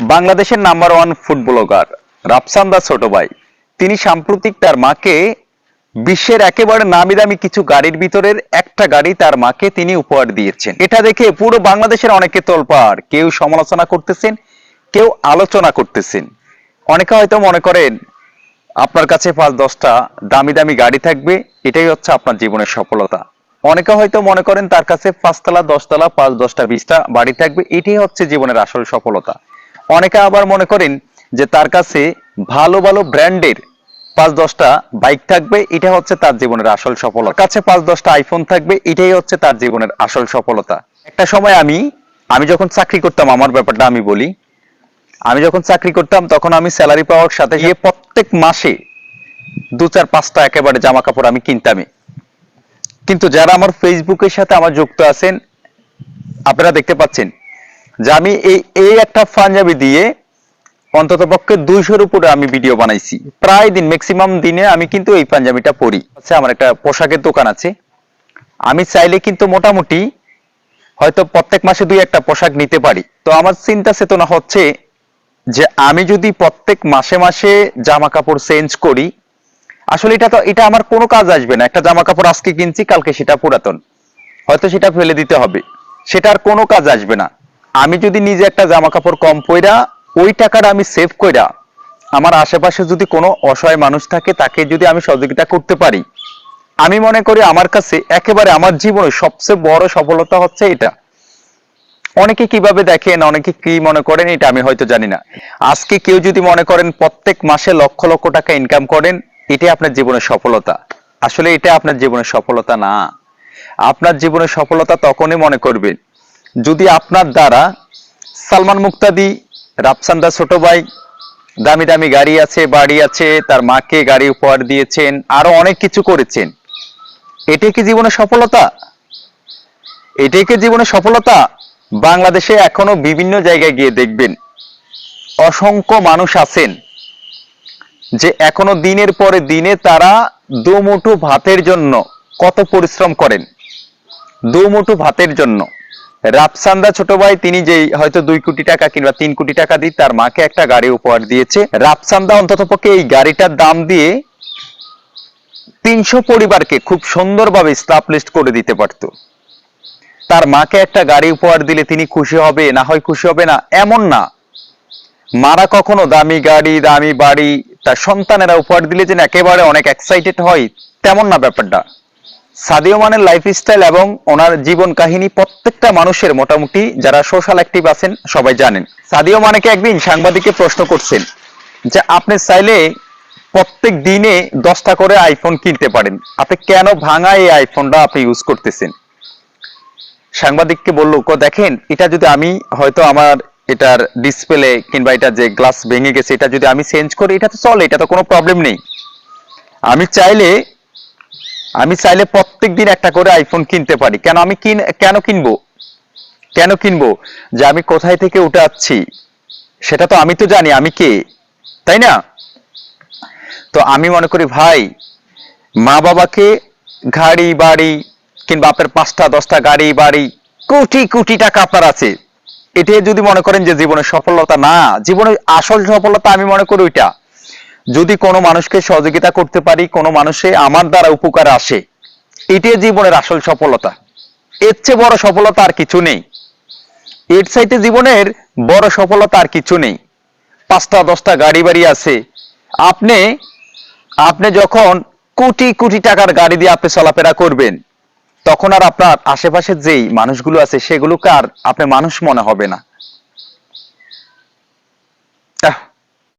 বাংলাদেশের number one food blogger রাফসান্দা ছোট ভাই। তিনি সাম্প্রতিক তার মাকে বিশ্বের একেবারে নামি দামি কিছু গাড়ির ভিতরের একটা গাড়ি তার মাকে তিনি উপহার দিয়েছেন। এটা দেখে পুরো বাংলাদেশের অনেকে তোলপাড়। কেউ সমালোচনা করতেছেন, কেউ আলোচনা করতেছেন। অনেকে হয়তো মনে করেন, আপনার কাছে পাঁচ, দশটা দামি দামি গাড়ি থাকবে, এটাই হচ্ছে আপনার জীবনের সফলতা। অনেকে হয়তো মনে করেন তার কাছে পাঁচতলা, দশতলা, পাঁচ, দশটা, বিশটা বাড়ি থাকবে, এটাই হচ্ছে জীবনের আসল সফলতা। অনেকে আবার মনে করেন যে তার কাছে ভালো ভালো ব্র্যান্ডের পাঁচ দশটা বাইক থাকবে, এটা হচ্ছে তার জীবনের আসল সফলতা। কাছে পাঁচ দশটা আইফোন থাকবে, এটাই হচ্ছে তার জীবনের আসল সফলতা। একটা সময় আমি আমি যখন চাকরি করতাম, আমার ব্যাপারটা আমি বলি, আমি যখন চাকরি করতাম, তখন আমি স্যালারি পাওয়ার সাথে গিয়ে প্রত্যেক মাসে দু চার পাঁচটা একেবারে জামা কাপড় আমি কিনতামই। কিন্তু যারা আমার ফেসবুকের সাথে আমার যুক্ত আছেন, আপনারা দেখতে পাচ্ছেন যে আমি এই এই একটা পাঞ্জাবি দিয়ে অন্তত পক্ষে দুইশোর উপরে আমি ভিডিও বানাইছি। প্রায় দিন ম্যাক্সিমাম দিনে আমি কিন্তু এই পাঞ্জাবিটা পরি। আচ্ছা আমার একটা পোশাকের দোকান আছে। আমি চাইলে কিন্তু মোটামুটি হয়তো প্রত্যেক মাসে দুই একটা পোশাক নিতে পারি। তো আমার চিন্তা চেতনা হচ্ছে যে আমি যদি প্রত্যেক মাসে মাসে জামা কাপড় চেঞ্জ করি, আসলে এটা তো, এটা আমার কোনো কাজ আসবে না। একটা জামা কাপড় আজকে কিনছি, কালকে সেটা পুরাতন। হয়তো সেটা ফেলে দিতে হবে। সেটার কোনো কাজ আসবে না। আমি যদি নিজে একটা জামা কাপড় কম পইরা, ওই টাকাটা আমি সেভ কইরা আমার আশেপাশে যদি কোনো অসহায় মানুষ থাকে, তাকে যদি আমি সহযোগিতা করতে পারি। আমি মনে করি আমার কাছে একেবারে আমার জীবনে সবচেয়ে বড় সফলতা হচ্ছে এটা। অনেকে কীভাবে দেখেন, অনেকে কি মনে করেন, এটা আমি হয়তো জানি না। আজকে কেউ যদি মনে করেন প্রত্যেক মাসে লক্ষ লক্ষ টাকা ইনকাম করেন, এটাই আপনার জীবনের সফলতা। আসলে এটা আপনার জীবনের সফলতা না। আপনার জীবনের সফলতা তখনই মনে করবেন যদি আপনার দ্বারা সালমান মুক্তাদি রাফসান্দা ছোট ভাই, দামি দামি গাড়ি আছে, বাড়ি আছে, তার মাকে গাড়ি উপহার দিয়েছেন, আরও অনেক কিছু করেছেন, এটাই কি জীবনের সফলতা? এটাই কি জীবনের সফলতা? বাংলাদেশে এখনও বিভিন্ন জায়গায় গিয়ে দেখবেন, অসংখ্য মানুষ আছেন যে এখনও দিনের পরে দিনে তারা দুমুঠো ভাতের জন্য কত পরিশ্রম করেন, দুমুঠো ভাতের জন্য। রাপসান্দা ছোট ভাই, তিনি যেই হয়তো দুই কোটি টাকা কিংবা তিন কোটি টাকা দিয়ে তার মাকে একটা গাড়ি উপহার দিয়েছে। রাপসান্দা অন্তত পক্ষে এই গাড়িটার দাম দিয়ে তিনশো পরিবারকে খুব সুন্দরভাবে স্টাবলিস্ট করে দিতে পারতো। তার মাকে একটা গাড়ি উপহার দিলে তিনি খুশি হবে, না হয় খুশি হবে না, এমন না। মারা কখনো দামি গাড়ি, দামি বাড়ি, তার সন্তানেরা উপহার দিলে যেন একেবারে অনেক এক্সাইটেড হয়, তেমন না ব্যাপারটা। সাদিও মানের লাইফস্টাইল এবং ওনার জীবন কাহিনী প্রত্যেকটা মানুষের মোটামুটি যারা সোশ্যাল অ্যাক্টিভ আছেন সবাই জানেন। সাদিও মানেকে একদিন সাংবাদিককে প্রশ্ন করছেন যে, আপনি চাইলে প্রত্যেক দিনে দশটা করে আইফোন কিনতে পারেন। আপনি কেন ভাঙা এই আইফোনটা আপনি ইউজ করতেছেন? সাংবাদিককে বলল, কো, দেখেন, এটা যদি আমি হয়তো আমার এটার ডিসপ্লে কিংবা এটা যে গ্লাস ভেঙে গেছে, এটা যদি আমি চেঞ্জ করি, এটা তো চলে, এটা তো কোনো প্রবলেম নেই। আমি চাইলে আমি চাইলে প্রত্যেক দিন একটা করে আইফোন কিনতে পারি। কেন আমি কিন কেন কিনবো? কেন কিনবো? যে আমি কোথায় থেকে উঠে আসছি সেটা তো আমি তো জানি, আমি কে? তাই না? তো আমি মনে করি, ভাই, মা বাবাকে গাড়ি, বাড়ি কিংবা আপনার পাঁচটা, দশটা গাড়ি, বাড়ি, কোটি কোটি টাকা আপনার আছে। এটাই যদি মনে করেন যে জীবনের সফলতা, না, জীবনের আসল সফলতা আমি মনে করি ওইটা। যদি কোনো মানুষকে সহযোগিতা করতে পারি, কোনো মানুষে আমার দ্বারা উপকার আসে, এটাই জীবনের আসল সফলতা। এর চেয়ে বড় সফলতা আর কিছু নেই। এর চাইতে জীবনের বড় সফলতা আর কিছু নেই। পাঁচটা, দশটা গাড়ি বাড়ি আছে। আপনি আপনি যখন কোটি কোটি টাকার গাড়ি দিয়ে আপনি চলাফেরা করবেন, তখন আর আপনার আশেপাশে যেই মানুষগুলো আছে, সেগুলোকে আর আপনি মানুষ মনে হবে না।